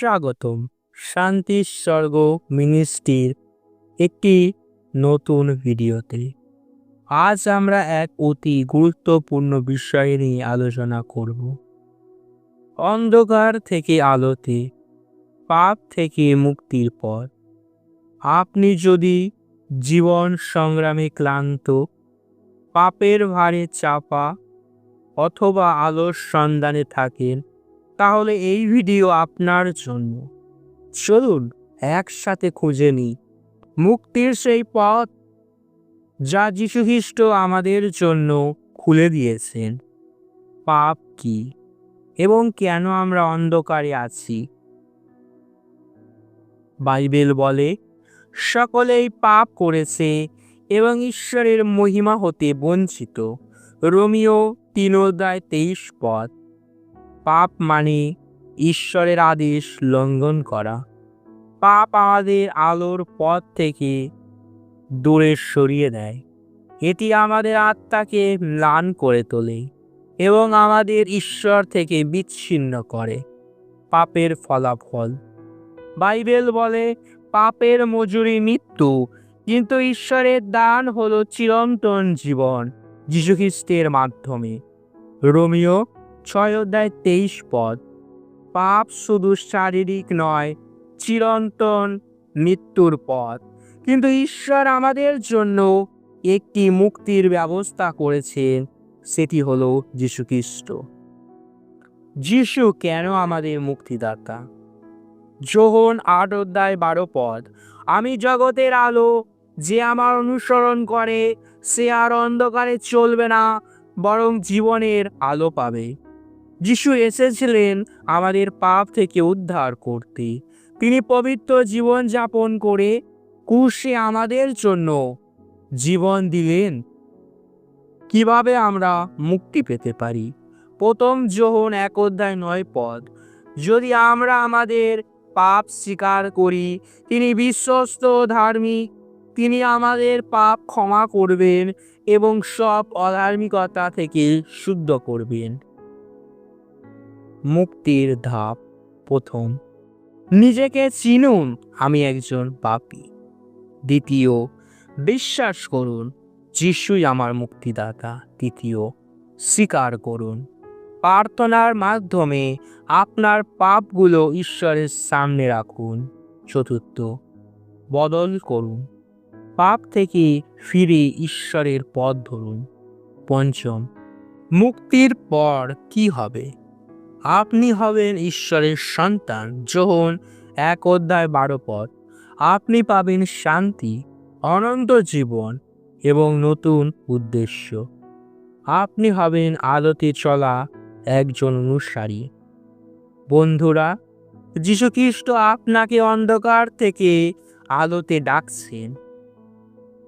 স্বাগতম। শান্তি স্বর্গ মিনিস্ট্রির একটি নতুন ভিডিওতে। আজ আমরা এক অতি গুরুত্বপূর্ণ বিষয় নিয়ে আলোচনা করব। অন্ধকার থেকে আলোতে, পাপ থেকে মুক্তির পর আপনি যদি জীবন সংগ্রামে ক্লান্ত, পাপের ভারে চাপা অথবা আলোর সন্ধানে থাকেন তাহলে এই ভিডিও আপনার জন্য। চলুন, একসাথে খুঁজে নিই। মুক্তির সেই পথ যা যীশুখ্রিস্ট আমাদের জন্য খুলে দিয়েছেন। পাপ কি? এবং কেন আমরা অন্ধকারে আছি? বাইবেল বলে, সকলেই পাপ করেছে এবং ঈশ্বরের মহিমা হতে বঞ্চিত। রোমিও তিন অধ্যায় তেইশ পদ। পাপ মানে ঈশ্বরের আদেশ লঙ্ঘন করা। পাপ আমাদের আলোর পথ থেকে দূরে সরিয়ে দেয়। এটি আমাদের আত্মাকে ম্লান করে তোলে এবং আমাদের ঈশ্বর থেকে বিচ্ছিন্ন করে। পাপের ফলাফল। বাইবেল বলে, পাপের মজুরি মৃত্যু, কিন্তু ঈশ্বরের দান হলো চিরন্তন জীবন, যীশুখ্রিস্টের মাধ্যমে। রোমিও ছয় অধ্যায় তেইশ পদ। পাপ শুধু শারীরিক নয়, চিরন্তন মৃত্যুর পথ। কিন্তু ঈশ্বর আমাদের জন্য একটি মুক্তির ব্যবস্থা করেছেন, সেটি হলো যীশুখ্রিস্ট। যিশু কেন আমাদের মুক্তিদাতা? যোহন আট অধ্যায় বারো পদ, আমি জগতের আলো, যে আমার অনুসরণ করে, সে আর অন্ধকারে চলবে না, বরং জীবনের আলো পাবে। যিশু এসেছিলেন আমাদের পাপ থেকে উদ্ধার করতে। তিনি পবিত্র জীবন যাপন করে কুশে আমাদের জন্য জীবন দিলেন। কীভাবে আমরা মুক্তি পেতে পারি? প্রথম যোহন এক অধ্যায় নয় পদ, যদি আমরা আমাদের পাপ স্বীকার করি, তিনি বিশ্বস্ত ধার্মিক, তিনি আমাদের পাপ ক্ষমা করবেন এবং সব অধার্মিকতা থেকে শুদ্ধ করবেন। মুক্তির ধাপ প্রথম। নিজেকে চিনুন আমি একজন পাপী। দ্বিতীয়, বিশ্বাস করুন যিশুই আমার মুক্তিদাতা। তৃতীয়, স্বীকার করুন। প্রার্থনার মাধ্যমে আপনার পাপগুলো ঈশ্বরের সামনে রাখুন। চতুর্থ, বদল করুন। পাপ থেকে ফিরে ঈশ্বরের পথ ধরুন। পঞ্চম, মুক্তির পর কি হবে? আপনি হবেন ঈশ্বরের সন্তান। যখন এক অধ্যায় বারো পথ আপনি পাবেন শান্তি, অনন্ত জীবন এবং নতুন উদ্দেশ্য। আপনি হবেন আলোতে চলা একজন অনুসারী। বন্ধুরা, যীশুখ্রিস্ট আপনাকে অন্ধকার থেকে আলোতে ডাকছেন।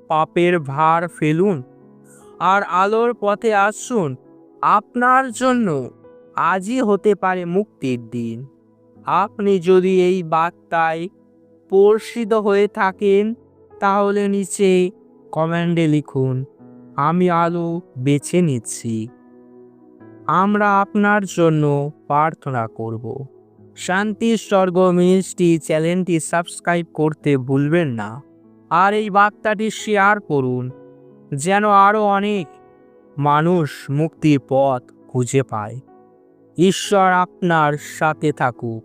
পাপের ভার ফেলুন আর আলোর পথে আসুন। আপনার জন্য আজই হতে পারে মুক্তির দিন। আপনি যদি এই বার্তায় স্পর্শিত হয়ে থাকেন, তাহলে নিচে কমেন্টে লিখুন, আমি আলো বেছে নিচ্ছি। আমরা আপনার জন্য প্রার্থনা করব। শান্তি স্বর্গ মিনিস্ট্রি চ্যানেলটি সাবস্ক্রাইব করতে ভুলবেন না। আর এই বার্তাটি শেয়ার করুন, যেন আরও অনেক মানুষ মুক্তির পথ খুঁজে পায়। ঈশ্বর আপনার সাথে থাকুক।